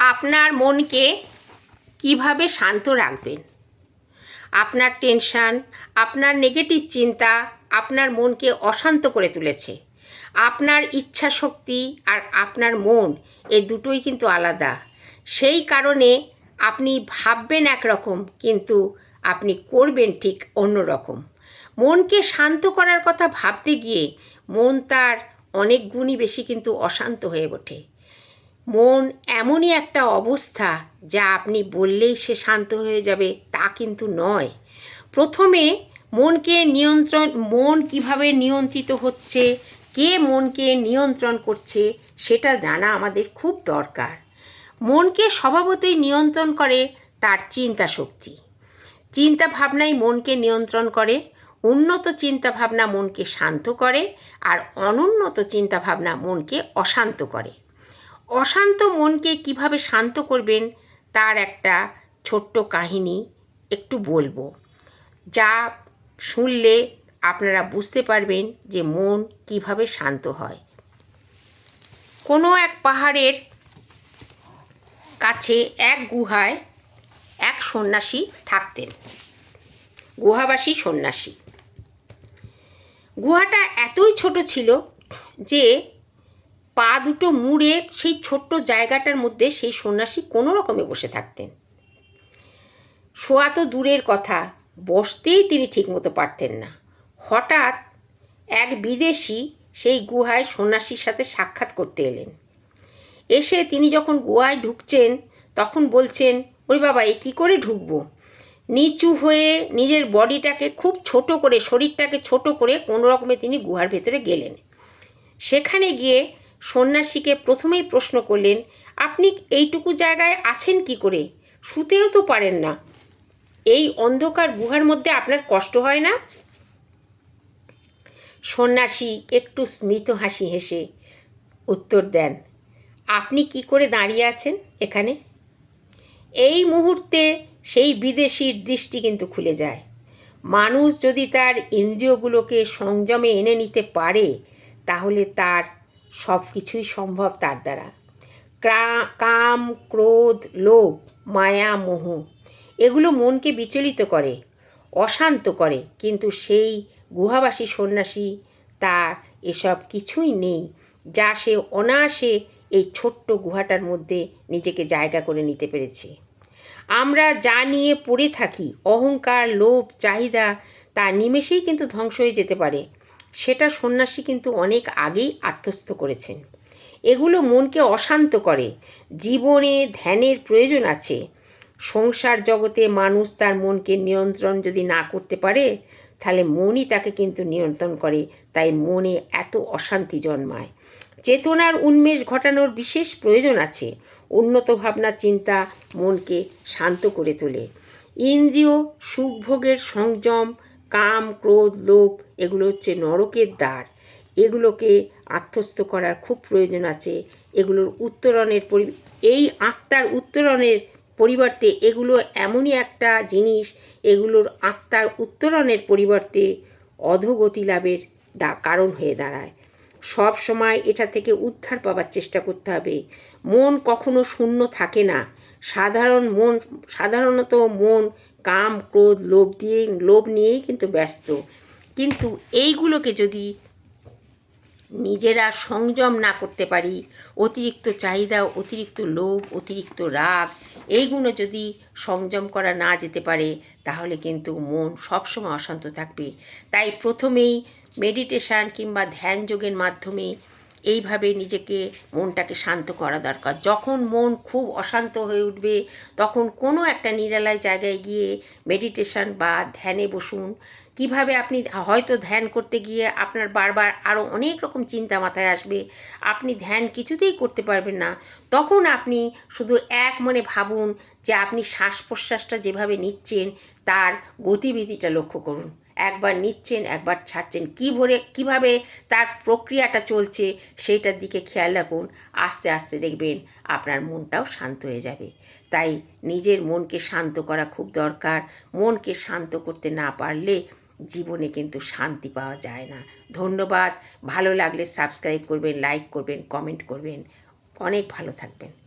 আপনার মনকে কীভাবে শান্ত রাখবেন? আপনার টেনশান, আপনার নেগেটিভ চিন্তা আপনার মনকে অশান্ত করে তুলেছে। আপনার ইচ্ছা শক্তি আর আপনার মন এ দুটোই কিন্তু আলাদা। সেই কারণে আপনি ভাববেন একরকম, কিন্তু আপনি করবেন ঠিক অন্য রকম মনকে শান্ত করার কথা ভাবতে গিয়ে মন তার অনেক গুণই বেশি কিন্তু অশান্ত হয়ে ওঠে। মন এমনই একটা অবস্থা যা আপনি বললেই সে শান্ত হয়ে যাবে, তা কিন্তু নয়। প্রথমে মনকে নিয়ন্ত্রণ, মন কীভাবে নিয়ন্ত্রিত হচ্ছে, কে মনকে নিয়ন্ত্রণ করছে, সেটা জানা আমাদের খুব দরকার। মনকে স্বভাবতই নিয়ন্ত্রণ করে তার চিন্তা শক্তি চিন্তা ভাবনাই মনকে নিয়ন্ত্রণ করে, উন্নত চিন্তা ভাবনা মনকে শান্ত করে, আর অনুন্নত চিন্তা ভাবনা মনকে অশান্ত করে। অশান্ত মনকে কীভাবে শান্ত করবেন তার একটা ছোট্ট কাহিনী একটু বলব। যা শুনলে আপনারা বুঝতে পারবেন যে মন কীভাবে শান্ত হয়। কোনো এক পাহাড়ের কাছে এক গুহায় এক সন্ন্যাসী থাকতেন। গুহাবাসী সন্ন্যাসী। গুহাটা এতই ছোট ছিল যে পা দুটো মুড়ে সেই ছোট্ট জায়গাটার মধ্যে সেই সন্ন্যাসী কোনো রকমে বসে থাকতেন। শোয়া তো দূরের কথা, বসতেই তিনি ঠিকমতো পারতেন না। হঠাৎ এক বিদেশি সেই গুহায় সন্ন্যাসীর সাথে সাক্ষাৎ করতে এলেন। এসে তিনি যখন গুহায় ঢুকছেন, তখন বলছেন, ওরে বাবা, এ কী করে ঢুকবো? নিচু হয়ে নিজের বডিটাকে খুব ছোট করে, শরীরটাকে ছোট করে কোনো রকমে তিনি গুহার ভেতরে গেলেন। সেখানে গিয়ে সন্ন্যাসীকে প্রথমেই প্রশ্ন করলেন, আপনি এইটুকু জায়গায় আছেন কি করে? শুতেও তো পারেন না। এই অন্ধকার গুহার মধ্যে আপনার কষ্ট হয় না? সন্ন্যাসী একটু স্মিত হাসি হেসে উত্তর দেন, আপনি কি করে দাঁড়িয়ে আছেন এখানে? এই মুহূর্তে সেই বিদেশির দৃষ্টি কিন্তু খুলে যায়। মানুষ যদি তার ইন্দ্রিয়গুলোকে সংযমে এনে নিতে পারে, তাহলে তার সব কিছুই সম্ভব তার দ্বারা। কাম, ক্রোধ, লোভ, মায়া, মোহ, এগুলো মনকে বিচলিত করে, অশান্ত করে, কিন্তু সেই গুহাবাসী সন্ন্যাসী তার এসব কিছুই নেই, যা সে অনায়াসে এই ছোট্ট গুহাটার মধ্যে নিজেকে জায়গা করে নিতে পেরেছে। আমরা যা নিয়ে পড়ে থাকি, অহংকার, লোভ, চাহিদা, তা নিমেষেই কিন্তু ধ্বংস হয়ে যেতে পারে। সেটা সন্ন্যাসী কিন্তু অনেক আগেই আত্মস্থ করেছেন। এগুলো মনকে অশান্ত করে, জীবনে ধ্যানের প্রয়োজন আছে। সংসার জগতে মানুষ তার মনকে নিয়ন্ত্রণ যদি না করতে পারে, তাহলে মনই তাকে কিন্তু নিয়ন্ত্রণ করে, তাই মনে এত অশান্তি জন্মায়। চেতনার উন্মেষ ঘটানোর বিশেষ প্রয়োজন আছে। উন্নত ভাবনা চিন্তা মনকে শান্ত করে তোলে। ইন্দ্রিয় সুখভোগের সংযম কাম, ক্রোধ, লোভ, এগুলো হচ্ছে নরকের দ্বার। এগুলোকে আত্মস্থ করার খুব প্রয়োজন আছে। এগুলোর উত্তরণের পরি, এই আত্মার উত্তরণের পরিবর্তে এগুলো এমনই একটা জিনিস, এগুলোর আত্মার উত্তরণের পরিবর্তে অধোগতি লাভের দা, কারণ হয়ে দাঁড়ায়। সব সময় এটা থেকে উদ্ধার পাবার চেষ্টা করতে হবে। মন কখনো শূন্য থাকে না। সাধারণ মন, সাধারণত মন, কাম, ক্রোধ, লোভ দিয়ে, লোভ নিয়েই কিন্তু ব্যস্ত। কিন্তু এইগুলোকে যদি নিজেরা সংযম না করতে পারি, অতিরিক্ত চাহিদা, অতিরিক্ত লোভ, অতিরিক্ত রাগ, এইগুলো যদি সংযম করা না যেতে পারে, তাহলে কিন্তু মন সবসময় অশান্ত থাকবে। তাই প্রথমেই মেডিটেশান কিংবা ধ্যান যোগের মাধ্যমে এইভাবে নিজেকে মনটাকে শান্ত করা দরকার। যখন মন খুব অশান্ত হয়ে উঠবে, তখন কোনো একটা নিরালায় জায়গায় গিয়ে মেডিটেশান বা ধ্যানে বসুন। কীভাবে আপনি হয়তো ধ্যান করতে গিয়ে আপনার বারবার আরও অনেক রকম চিন্তা মাথায় আসবে, আপনি ধ্যান কিছুতেই করতে পারবেন না। তখন আপনি শুধু এক মনে ভাবুন যে আপনি শ্বাস প্রশ্বাসটা যেভাবে নিচ্ছেন, তার গতিবিধিটা লক্ষ্য করুন। একবার নিচ্ছেন, একবার ছাড়ছেন, কী ভরে, কীভাবে তার প্রক্রিয়াটা চলছে সেইটার দিকে খেয়াল রাখুন, আস্তে আস্তে দেখবেন আপনার মনটাও শান্ত হয়ে যাবে। তাই নিজের মনকে শান্ত করা খুব দরকার। মনকে শান্ত করতে না পারলে জীবনে কিন্তু শান্তি পাওয়া যায় না। ধন্যবাদ। ভালো লাগলে সাবস্ক্রাইব করবেন, লাইক করবেন, কমেন্ট করবেন। অনেক ভালো থাকবেন।